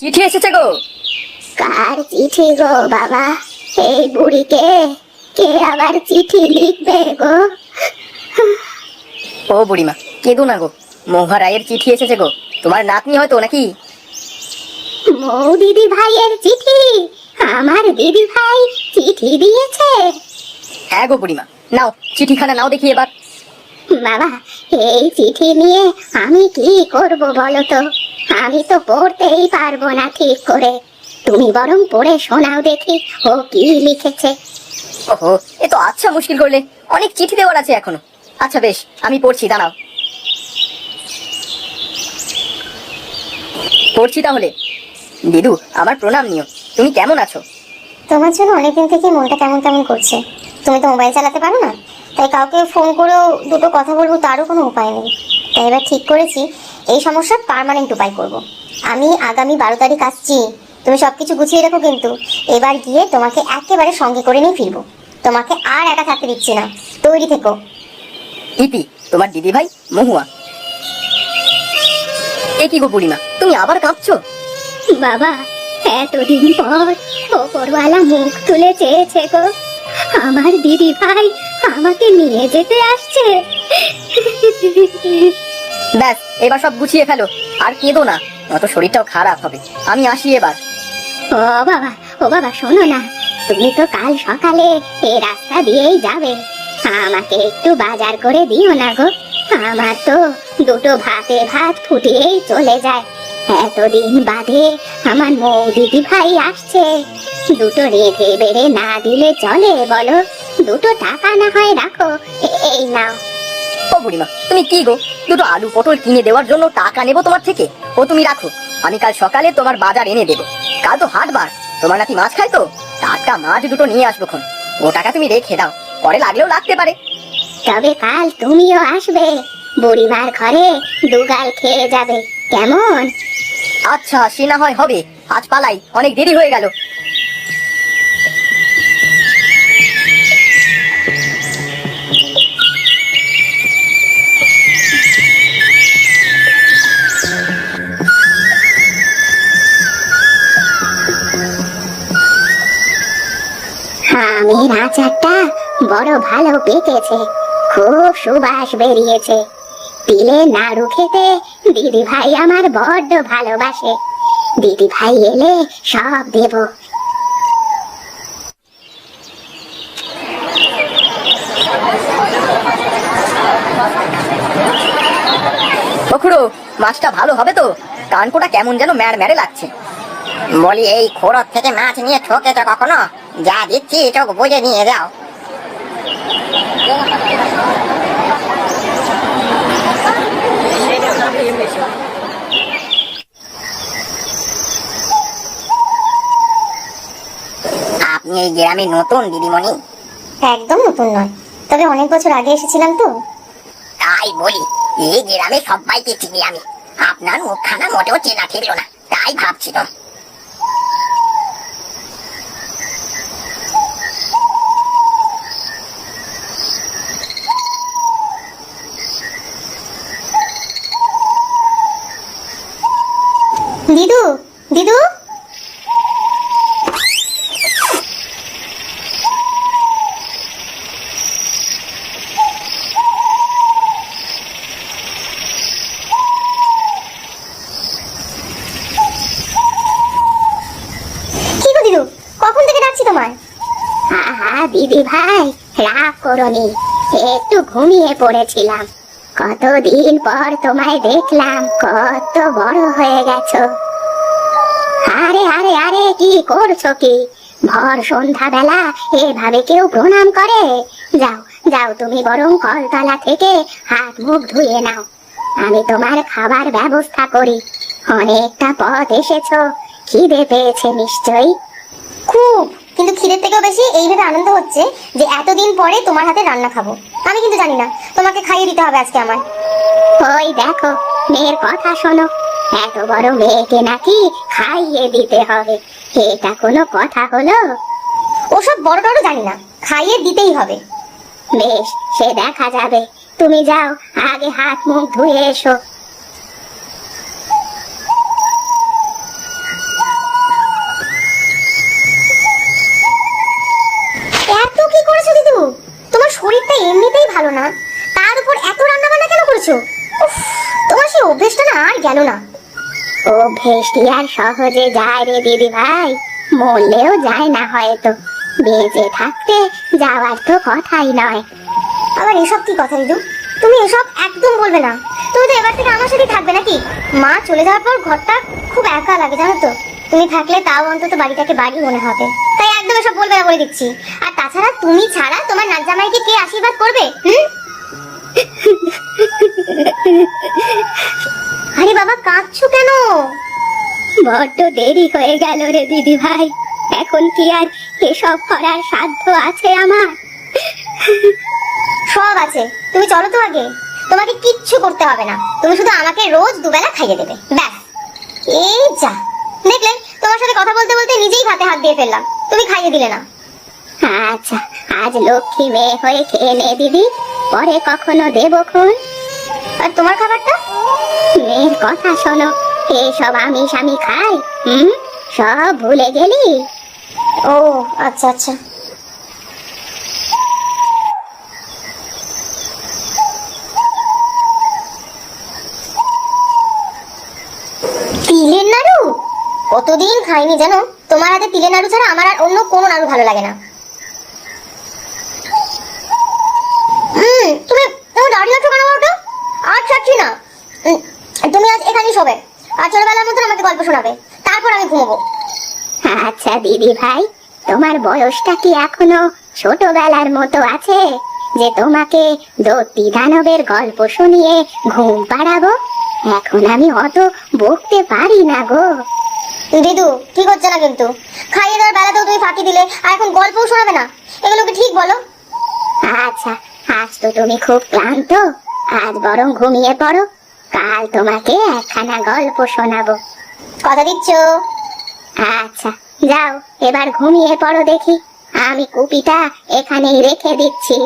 চিঠি এসেছে গো। কার চিঠি গো বাবা? এই বুড়িকে কে আবার চিঠি লিখবে গো? ও বুড়িমা কেঁদো না গো। মহারায়ের চিঠি এসেছে গো। তোমার নাতনি হয়তো নাকি? মৌ দিদি ভাইয়ের চিঠি আমার দিদি ভাই চিঠি দিয়েছে। হ্যাঁ গো বুড়িমা নাও চিঠিখানা নাও দেখি এবার। বাবা এই চিঠি নিয়ে আমি কি করব বলো তো? আমি তো পড়তেই পারব না ঠিক করে। তুমি বরং পড়ে শোনাও দেখি ও কি লিখেছে। ওহো এ তো আচ্ছা মুশকিল করলে। অনেক চিঠি দেওয়ার আছে এখনও। আচ্ছা বেশ আমি পড়ছি দাঁড়াও। পড়ছি তাহলে। দিদু আমার প্রণাম নিও। তুমি কেমন আছো? তোমার জন্য অনেকদিন থেকে মনটা কেমন কেমন করছে। তুমি তো মোবাইল চালাতে পারো না? তাই কাউকে ফোন করেও দুটো কথা বলব তারও কোনো উপায় নেই। তাই এবার ঠিক করেছি এই সমস্যার পার্মানেন্ট উপায় করব। আমি আগামী বারো তারিখ আসছি তুমি সবকিছু গুছিয়ে রাখো কিন্তু। এবার গিয়ে তোমাকে একেবারে সঙ্গে করে নিয়ে ফিরবো। তোমাকে আর একা থাকতে দিচ্ছি না। তৈরি থেকো। ইতি তোমার দিদি ভাই মহুয়া। এ কি গো বুড়িমা তুমি আবার কাঁদছো বাবা এতদিন পর ওপরওয়ালা মুখ তুলে চেয়েছে গো। আমার দিদি ভাই আমাকে নিয়ে যেতে আসছে। ব্যাস এবার সব গুছিয়ে ফেলো। আর কেঁদো না অত শরীরটাও খারাপ হবে। আমি আসি এবার। ও বাবা ও বাবা শোনো না। তুমি তো কাল সকালে এ রাস্তা দিয়েই যাবে। আমাকে একটু বাজার করে দিও না গো। আমার তো দুটো ভাতে ভাত ফুটিয়েই চলে যায়। এতদিন বাদে আমার মৌ দিদি ভাই আসছে। দুটো রেঁধে বেড়ে না দিলে চলে বলো। দুটো টাকা না হয় রাখো। এই নাও। ও বুড়িমা তুমি কি গো? দুটো আলু পটল কিনে দেওয়ার জন্য টাকা নেব তোমার থেকে? ও তুমি রাখো আমি কাল সকালে তোমার বাজার এনে দেবো। কাল তো হাটবার তোমার নাকি মাছ খায় তো? টাটকা মাছ দুটো নিয়ে আসব খন ও টাকা তুমি রেখে দাও পরে লাগলেও লাগতে পারে। তবে কাল তুমিও আসবে বুড়িমার ঘরে দুগাল খেয়ে যাবে। কেমন? আচ্ছা সে না হয় হবে। আজ পালাই অনেক দেরি হয়ে গেল। আমের আচারটা বড় ভালো পেকেছে খুব সুবাস বেরিয়েছে। তিলে নাড়ু খেতে দিদি ভাই আমার বড্ড ভালোবাসে। দিদি ভাই এলে সব দেব। মাছটা ভালো হবে তো? কানকোটা কেমন যেন ম্যাড় ম্যাড়ে লাগছে। বলি এই খোরত থেকে মাছ নিয়ে ঠকেছ কখনো? যা দিচ্ছি চোখ বুঝে নিয়ে যাও। আপনি এই গ্রামে নতুন দিদিমণি। একদম নতুন নয়। তবে অনেক বছর আগে এসেছিলাম তো। তাই বলি এই গ্রামে সবাইকে চিনি আমি। আপনার মুখখানা মোটেও চেনা ছিল না তাই ভাবছিলাম দিদু দিদু কি গো দিদু ডাকছি তোমায়। আহা, দিদি ভাই, রাগ করনি, একটু ঘুমিয়ে পড়েছিলাম। কতদিন পর তোমায় দেখলাম, কত বড় হয়ে গেছো। আরে আরে আরে, কি করছ কি? ভর সন্ধ্যা বেলা এভাবে কেউ প্রণাম করে? যাও যাও তুমি বরং কলতলা থেকে হাত মুখ ধুয়ে নাও। আমি তোমার খাবার ব্যবস্থা করি। অনেকটা পথ এসেছ। খিদে পেয়েছে নিশ্চয়ই? খুব কিন্তু খিদের থেকেও বেশি এইভাবে আনন্দ হচ্ছে যে এতদিন পরে তোমার হাতে রান্না খাব। আমি কিন্তু জানি না, তোমাকে খাইয়ে দিতে হবে আজকে আমার ওই দেখো, মেয়ের কথা শোনো। এত বড় মেয়েকে নাকি খাইয়ে দিতে হবে। এটা কোনো কথা হলো? ওসব বড় টড় জানি না, খাইয়ে দিতেই হবে। বেশ, সে দেখা যাবে। তুমি যাও, আগে হাত মুখ ধুয়ে এসো। অভ্যেসটা না? আর গেল আর সহজে যায় রে দিদি ভাই? মরলেও যায় না হয়তো। বেঁচে থাকতে যাওয়ার তো কথাই নয়। আবার এসব কি কথা দিদু তুমি এসব একদম বলবে না। তুমি তো এবার থেকে আমার সাথেই থাকবে নাকি? মা চলে যাওয়ার পর ঘরটা খুব একা লাগে, জানো তো। তুমি থাকলে তাও অন্তত বাড়িটাকে বাড়ি মনে হবে। তাই একদম এসব বলবে না বলে দিচ্ছি। আর তাছাড়া তুমি ছাড়া তোমার নাচ জামাইকে কে আশীর্বাদ করবে, হুম? আরে বাবা কাঁদছো কেন? বড্ড দেরি হয়ে গেল রে দিদি ভাই। এখন কি আর এসব করার সাধ্য আছে আমার? সব আছে। তুমি চলো তো আগে। তোমাকে কিচ্ছু করতে হবে না। তুমি শুধু আমাকে রোজ দুবেলা খাইয়ে দেবে। ব্যাস। এই যা। দেখলে তোমার সাথে কথা বলতে বলতে নিজেই ভাতে হাত দিয়ে ফেললাম। তুমি খাইয়ে দিলে না। আচ্ছা আজ লক্ষ্মী মেয়ে হয়ে খেয়ে নে দিদি। পরে কখনো দেবো খুন। আর তোমার খাবারটা? মেয়ের কথা শোনো, এসব আমি খাই, হুম? সব ভুলে গেলি? ও আচ্ছা আচ্ছা। তিলের নাড়ু? কতদিন খাইনি জানো? তোমার হাতে তিলের নাড়ু ছাড়া আমার আর অন্য কোনো নাড়ু ভালো লাগে না হুম তুমি তুমি দাঁড়িয়ে আছো কেন ওটা আর ছাড়ছি না উম, তুমি আজ এখানেই শোবে আর ছোটবেলার মতন আমাকে গল্প শোনাবে। তারপর আমি ঘুমবো। আচ্ছা দিদি ভাই তোমার বয়সটা কি এখনও ছোটবেলার মতো আছে যে তোমাকে দত্তি দানবের গল্প শুনিয়ে ঘুম পাড়াবো? এখন আমি অত বকতে পারি না গো। দিদু ঠিক হচ্ছে না কিন্তু? খাইয়ে দেওয়ার বেলাতেও তুমি ফাঁকি দিলে আর এখন গল্পও শোনাবে না। এগুলো কি ঠিক বলো। আচ্ছা আজ তো তুমি খুব ক্লান্ত আজ বরং ঘুমিয়ে পড়ো। কাল তোমাকে একখানা গল্প শোনাবো। কথা দিচ্ছ? আচ্ছা যাও এবার ঘুমিয়ে পড়ো দেখি। আমি কুপিটা এখানেই রেখে দিচ্ছি।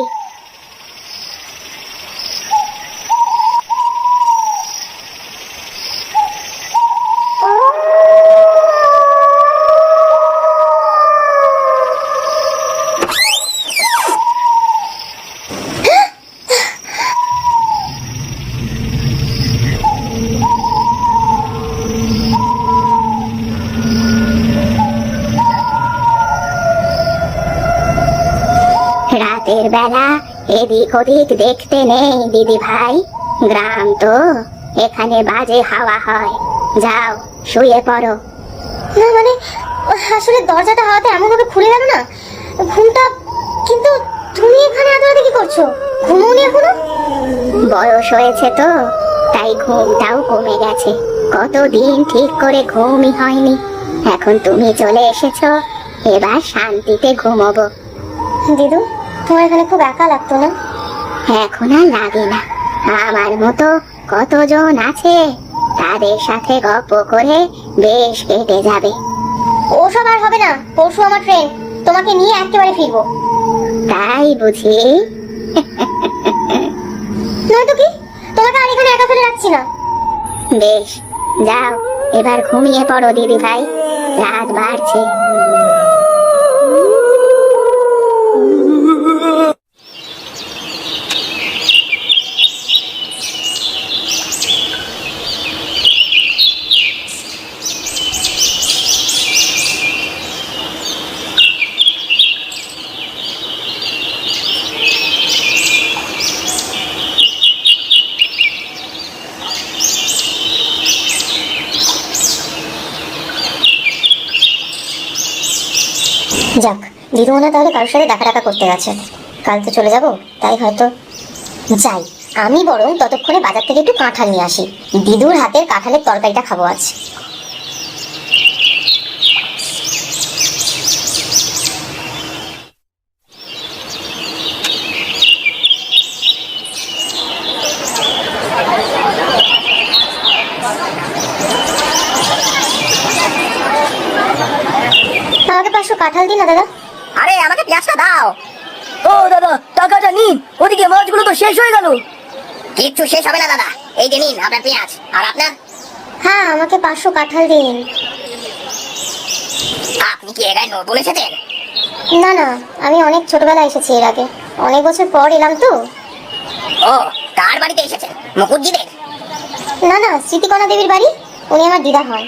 বেলা এদিক ওদিক দেখতে নেই দিদি ভাই। গ্রাম তো এখানে বাজে হাওয়া হয়। যাও শুয়ে পড়ো। না মানে আসলে দরজাটা হাওয়াতে এমন ভাবে খুলে গেল না? ঘুমটা কিন্তু তুমি এখানে এত কি করছ? ঘুমোনি এখনও? বয়স হয়েছে তো তাই ঘুমটাও কমে গেছে। কতদিন ঠিক করে ঘুমই হয়নি। এখন তুমি চলে এসেছ এবার শান্তিতে ঘুমোবো। দিদু তোমার এখানে খুব একা লাগতো না? এখন আর লাগে না। আমার মতো কতজন আছে তাদের সাথে গল্প করে বেশ কেটে যাবে। ওসব আর হবে না পরশু আমার ট্রেন তোমাকে নিয়ে একেবারে ফিরবো। তাই বুঝি? নয়তো কি? তোমাকে আর এখানে একা ফেলে রাখছি না। বেশ যাও এবার ঘুমিয়ে পড়ো দিদি ভাই রাত বাড়ছে। যাক দিদু মনে হয় তাহলে কারোর সাথে দেখা টাকা করতে গেছে। কাল তো চলে যাব, তাই হয়তো যাই। আমি বরং ততক্ষণে বাজার থেকে একটু কাঁঠাল নিয়ে আসি। দিদুর হাতের কাঁঠালের তরকারিটা খাব আজ। পাঁচশো কাঁঠাল দিন না, দাদা। আরে আমাকে পেঁয়াজটা দাও। ও দাদা টাকাটা নিন। ওদিকে মাছগুলো তো শেষ হয়ে গেল। কিচ্ছু শেষ হবে না দাদা। এই যে নিন আপনার পেঁয়াজ। আর আপনার? হ্যাঁ আমাকে পাঁচশো কাঁঠাল দিন। আপনি কি এগায় নতুন এসেছেন না না আমি অনেক ছোটবেলায় এসেছি এর আগে। অনেক বছর পর এলাম তো। ও কার বাড়িতে এসেছেন? মুকুটজিদের? না না স্মৃতিকণা দেবীর বাড়ি। উনি আমার দিদা হন।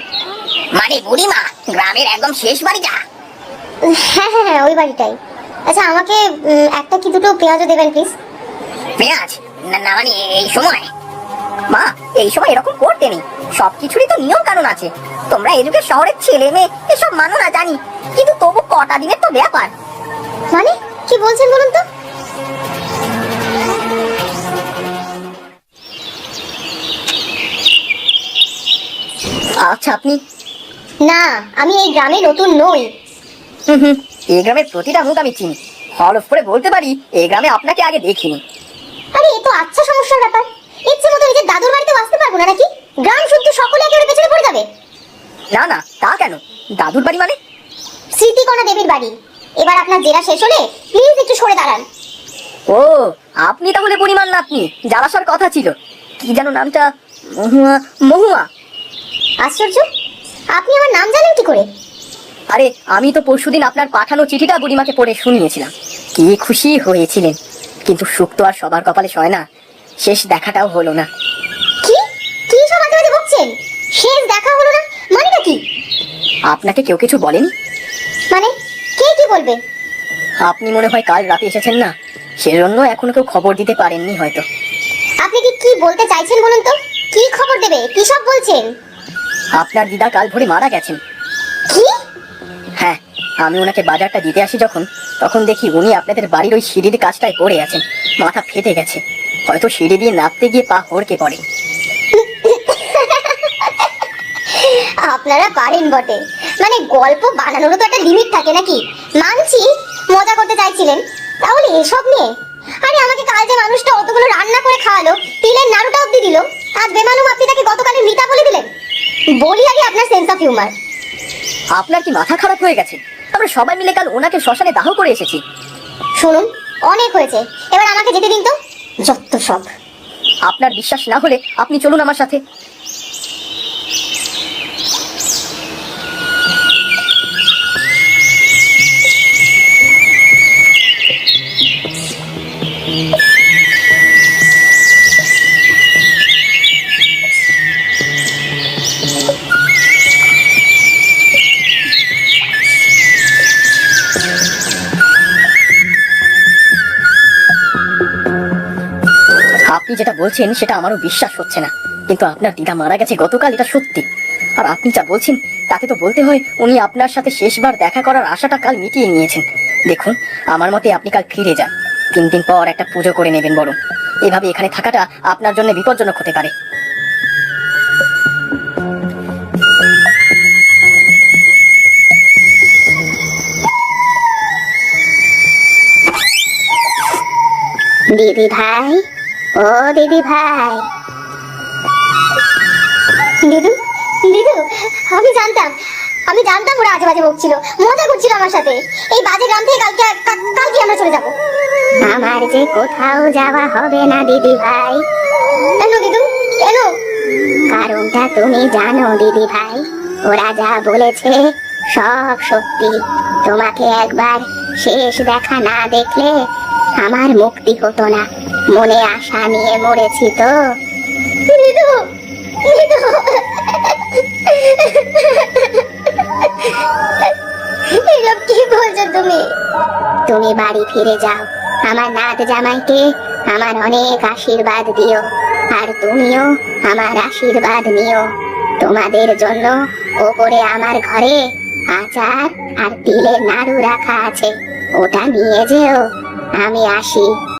মানে বুড়িমা গ্রামের একদম শেষ বাড়িটা। হ্যাঁ হ্যাঁ হ্যাঁ ওই বাড়িটাই। আচ্ছা আমাকে একটা কি দুটো পেঁয়াজও দেবেন প্লিজ পেঁয়াজ? না না মানে এই সময়। মা এই সময় এরকম করতে নেই। সবকিছুরই তো নিয়ম কানুন আছে। তোমরা যুগের শহরের ছেলে মেয়ে এসব মানো না জানি। কিন্তু তবু কটা দিনের তো ব্যাপার। মানে? কি বলছেন বলুন তো? আচ্ছা আপনি না আমি এই গ্রামে নতুন নই। হুম হুম। এই গ্রামের প্রতিটা মুখ আমি চিনি। হলফ করে বলতে পারি এই গ্রামে আপনাকে আগে দেখিনি। আরে এ তো আচ্ছা সমস্যার ব্যাপার। ইচ্ছে মতো নিজের দাদুর বাড়িতে আসতে পারব না নাকি? গ্রাম শুদ্ধ সকলে একেবারে পেছনে পড়ে যাবে। না না তা কেন? দাদুর বাড়ি মানে? স্মৃতিকণা দেবীর বাড়ি। এবার আপনার জেরা শেষ হলে প্লিজ একটু সরে দাঁড়ান। ও আপনি তাহলে পরিমাণ নাতনি যার আসার কথা ছিল। কি যেন নামটা মহুয়া মহুয়া। আশ্চর্য। আপনি আমার নাম জানেন কি করে? আরে আমি তো পরশুদিন আপনার পাঠানো চিঠিটা বুড়িমাকে পড়ে শুনিয়েছিলাম কি খুশি হয়েছিলেন। কিন্তু সুখ তো আর সবার কপালে সয় না। শেষ দেখাটাও হলো না। কি? কি সব আজে বকছেন? শেষ দেখা হলো না? মানেটা কি? আপনাকে কেউ কিছু বলেনি? মানে কে কি বলবে? আপনি মনে হয় কাল রাতে এসেছেন না? সেজন্য এখনও কেউ খবর দিতে পারেননি হয়তো। আপনি কি কি বলতে চাইছেন বলুন তো? কি খবর দেবে? কি সব বলছেন? আপনার দিদা কাল ভোরে মারা গেছেন। আমি ওনাকে বাজারটা দিতে আসি যখন তখন দেখি উনি আপনাদের বাড়ির ওই সিঁড়ির কাজটায় পড়ে আছেন। মাথা ফেটে গেছে। হয়তো সিঁড়ি দিয়ে নাপতে গিয়ে পা হড়কে পড়ে। আপনারা পারেন বটে। মানে গল্প বানানোরও তো একটা লিমিট থাকে নাকি? মানছি মজা করতে চাইছিলেন। তাহলে এসব নিয়ে? আরে আমাকে কাল যে মানুষটা অতগুলো রান্না করে খাওয়ালো তিলের নাড়ুটা অব্দি দিল আজ বেমালুম আপনি তাকে গতকালের মিতা বলে দিলেন। বলি আগে আপনার সেন্স অফ হিউমার আপনার কি মাথা খারাপ হয়ে গেছে? আমরা সবাই মিলে কাল ওনাকে শ্মশানে দাহ করে এসেছি। শুনুন অনেক হয়েছে। এবার আমাকে যেতে দিন তো। যত সব। আপনার বিশ্বাস না হলে আপনি চলুন আমার সাথে। বলছেন সেটা আমারও বিশ্বাস হচ্ছে না। কিন্তু আপনার দিদা মারা গেছে গতকাল, এটা সত্যি। আর আপনি যা বলছেন, তাতে তো বলতে হয় উনি আপনার সাথে শেষবার দেখা করার আশাটা কাল মিটিয়ে নিয়েছেন। দেখুন, আমার মতে আপনি কাল ফিরে যান। তিন দিন পর একটা পুজো করে নেবেন বরং। এভাবে এখানে থাকাটা আপনার জন্য বিপজ্জনক হতে পারে। দিদি ভাই ও দিদি ভাই। দিদু দিদু, আমি জানতাম আমি জানতাম ওরা আজে বাজে বকছিল, মজা করছিল আমার সাথে। এই বাজে গ্রাম থেকে কালকে কালকে আমরা চলে আমার যে কোথাও যাওয়া হবে না, দিদি ভাই। দিদু কারণটা তুমি জানো, দিদি ভাই। ওরা যা বলেছে, সব সত্যি। তোমাকে একবার শেষ দেখা না দেখলে আমার মুক্তি হতো না। মনে আশা নিয়ে মরেছি তো। এসব কি বলছো তুমি? তুমি বাড়ি ফিরে যাও। আমার নাত জামাইকে আমার অনেক আশীর্বাদ দিও। আর তুমিও আমার আশীর্বাদ নিও। তোমাদের জন্য ওপরে আমার ঘরে আচার আর তিলের নাড়ু রাখা আছে। ওটা নিয়ে যেও। আমি আসি।